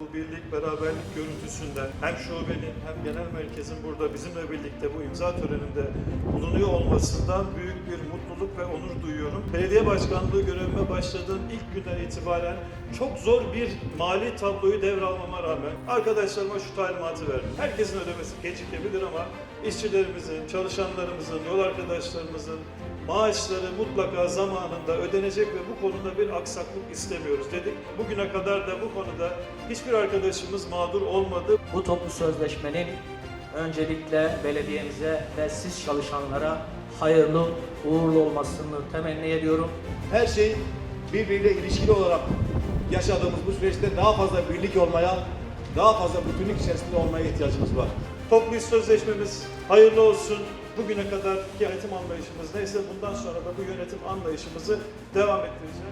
Bu birlik, beraberlik görüntüsünden hem şubenin hem genel merkezin burada bizimle birlikte bu imza töreninde bulunuyor olmasından büyük bir mutluluk ve onur duyuyorum. Belediye başkanlığı görevime başladığım ilk günden itibaren çok zor bir mali tabloyu devralmama rağmen arkadaşlarıma şu talimatı verdim. Herkesin ödemesi gecikebilir ama işçilerimizin, çalışanlarımızın, yol arkadaşlarımızın maaşları mutlaka zamanında ödenecek ve bu konuda bir aksaklık istemiyoruz dedik. Bugüne kadar da bu konuda hiçbir arkadaşımız mağdur olmadı. Bu toplu sözleşmenin öncelikle belediyemize ve siz çalışanlara hayırlı uğurlu olmasını temenni ediyorum. her şey birbiriyle ilişkili olarak yaşadığımız bu süreçte daha fazla birlik olmaya, daha fazla bütünlük içerisinde olmaya ihtiyacımız var. Toplu sözleşmemiz hayırlı olsun. Bugüne kadar yönetim anlayışımız neyse bundan sonra da bu yönetim anlayışımızı devam ettireceğiz.